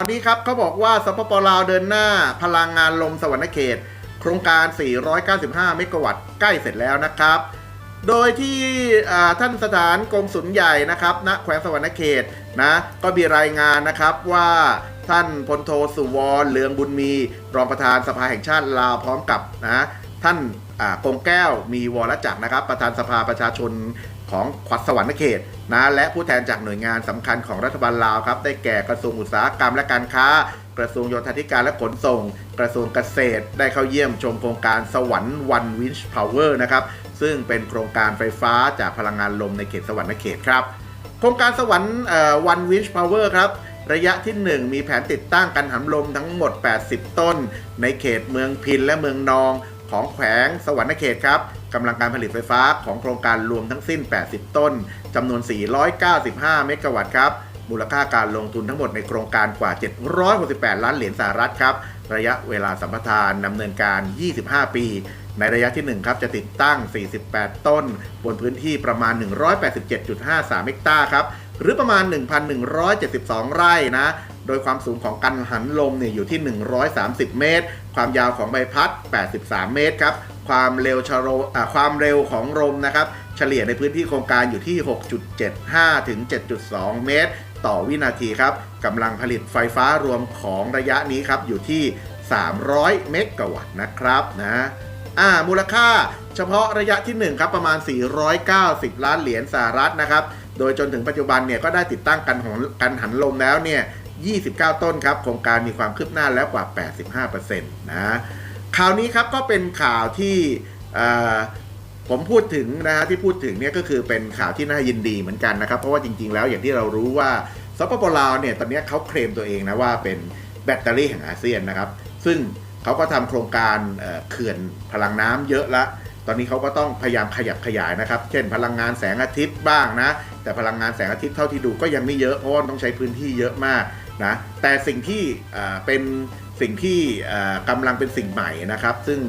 ตอนนี้ครับเขาบอกว่าสปปลาวเดินหน้าพลังงานลมสวรรณเขต โครงการ 495 เมกะวัตต์ใกล้เสร็จแล้วนะครับ โดยที่ท่านสถานกงสุลใหญ่นะครับณแขวงสวรรณเขตนะก็มีรายงานนะครับว่าท่านพลโทสุวรรณเหลืองบุญมี รองประธานสภาแห่งชาติลาวพร้อมกับนะ ท่านอ่ากงแก้วมีวรจักรนะครับ ประธานสภาประชาชนของขวัดสวรรณเขตนะและผู้แทนจากหน่วยงานสำคัญของรัฐบาลลาวครับ ได้แก่กระทรวงอุตสาหกรรมและการค้า กระทรวงโยธาธิการและขนส่ง กระทรวงเกษตร ได้เข้าเยี่ยมชมโครงการสวรรค์วันวินช์พาวเวอร์นะครับ ซึ่งเป็นโครงการไฟฟ้าจากพลังงานลมในเขตสวรรณเขตครับ โครงการสวรรค์วันวินช์พาวเวอร์ครับระยะที่ 1 มีแผนติดตั้งกันหันลมทั้งหมด 80 ต้น ในเขตเมืองพินและเมืองนอง ของแขวงสวรรณเขตครับกำลังการผลิตไฟฟ้าของโครงการรวมทั้งสิ้น 80 ต้นจำนวน 495 เมกะวัตต์ครับ มูลค่าการลงทุนทั้งหมดในโครงการกว่า 768 ล้านเหรียญสหรัฐครับ ระยะเวลาสัมปทานดำเนินการ 25 ปี ในระยะที่ 1 ครับ จะติดตั้ง 48 ต้น บนพื้นที่ประมาณ 187.53 เฮกตาร์ครับ หรือประมาณ 1,172 ไร่นะ โดยความสูงของกันหันลมเนี่ยอยู่ที่ 130 เมตร ความยาวของใบพัด 83 เมตรครับ ความเร็วชะโรอ่าความเร็วของลมนะครับ เฉลี่ยในพื้นที่โครงการอยู่ที่ 6.75 ถึง 7.2 เมตร ต่อวินาทีครับกำลังผลิตไฟฟ้ารวมของระยะนี้ครับอยู่ที่ 300 เมกะวัตต์นะครับนะอ่ามูลค่าเฉพาะระยะที่ 1 ครับประมาณ 490 ล้านเหรียญสหรัฐนะครับ โดยจนถึงปัจจุบันเนี่ยก็ได้ติดตั้งกันของกันหันลมแล้วเนี่ย 29 ต้นครับ โครงการมีความคืบหน้าแล้วกว่า 85%นะข่าวนี้ครับก็เป็นข่าวที่ผมพูดถึงนะฮะที่พูดถึงเนี่ยก็คือเป็นข่าวที่น่ายินดีเหมือนกันนะครับ เพราะว่าจริง ๆ แล้วอย่างที่เรารู้ว่าสปปลาวเนี่ยตอนนี้เขาเคลมตัวเองนะว่าเป็นแบตเตอรี่แห่งอาเซียนนะครับ ซึ่งเขาก็ทำโครงการเขื่อนพลังน้ำเยอะละตอนนี้เขาก็ต้องพยายามขยับขยายนะครับ เช่น พลังงานแสงอาทิตย์บ้างนะ แต่พลังงานแสงอาทิตย์เท่าที่ดูก็ยังไม่เยอะเพราะว่าต้องใช้พื้นที่เยอะมาก นะแต่สิ่งที่เป็นสิ่งที่กำลังเป็นสิ่งใหม่นะครับ ซึ่ง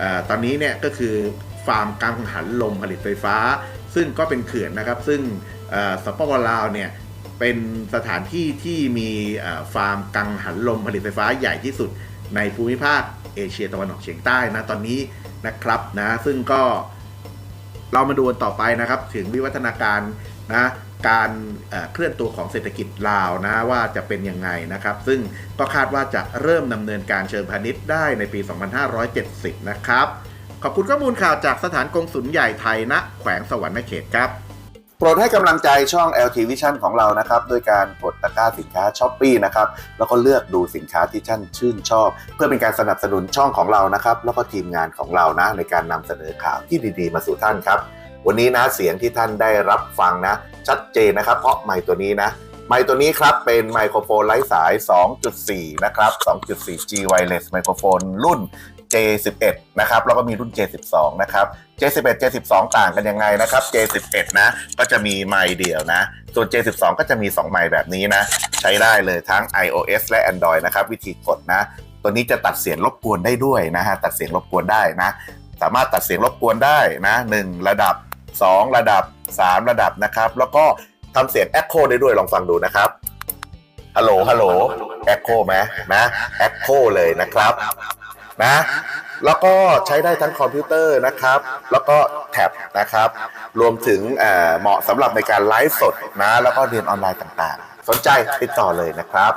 อตอนนี้เนี่ยก็คือฟาร์มกังหันลมผลิตไฟฟ้า ซึ่งก็เป็นเขื่อนนะครับ ซึ่งเอ่อสปปลาวเนี่ยเป็นสถานที่ที่มีฟาร์มกังหันลมผลิตไฟฟ้าใหญ่ที่สุดในภูมิภาคเอเชียตะวันออกเฉียงใต้นะตอนนี้นะครับนะซึ่งก็เรามาดูต่อไปนะครับถึงวิวัฒนาการนะ การเคลื่อนตัวของเศรษฐกิจลาวนะว่าจะเป็นยังไงนะครับ ซึ่งก็คาดว่าจะเริ่มดำเนินการเชิงพาณิชย์ได้ในปี 2570 นะครับ ขอบคุณข้อมูลข่าวจากสถานกงสุลใหญ่ไทยณแขวงสวรรณเขตครับโปรดให้กำลังใจช่อง LT Vision ของเรานะครับด้วยการกดตะกร้าสินค้าช้อปปีนะครับแล้วก็เลือกดูสินค้าที่ท่านชื่นชอบ เพื่อเป็นการสนับสนุนช่องของเรานะครับแล้วก็ทีมงานของเรานะในการนำเสนอข่าวที่ดีๆ มาสู่ท่านครับ วันนี้นะเสียงที่ท่านได้รับฟังนะ ชัดเจนนะครับ เพราะไมค์ตัวนี้นะไมค์ตัวนี้ครับเป็นไมโครโฟนไร้สาย 2.4 นะครับ 2.4 G wireless ไมโครโฟนรุ่น J11 นะครับแล้วก็มีรุ่น J12 นะครับ J11 J12 ต่างกันยังไงนะครับ J11 นะก็จะมีไมค์เดียวนะ ส่วน J12 ก็จะมี 2 ไมค์แบบนี้นะ ใช้ได้เลยทั้ง iOS และ Android นะครับ วิธีกดนะ ตัวนี้จะตัดเสียงรบกวนได้ด้วยนะฮะตัดเสียงรบกวนได้นะ สามารถตัดเสียงรบกวนได้นะ 1 ระดับ 2 ระดับ 3 ระดับนะครับ แล้วก็ทำเสียง Echo ได้ด้วยลองฟังดูนะครับฮัลโหลฮัลโหล Echo ไหมนะ Echo เลยนะครับนะแล้วก็ใช้ได้ทั้งคอมพิวเตอร์นะครับ แล้วก็แท็บนะครับ รวมถึงเอ่อเหมาะสำหรับในการไลฟ์สดนะ แล้วก็เรียนออนไลน์ต่างๆ สนใจติดต่อเลยนะครับ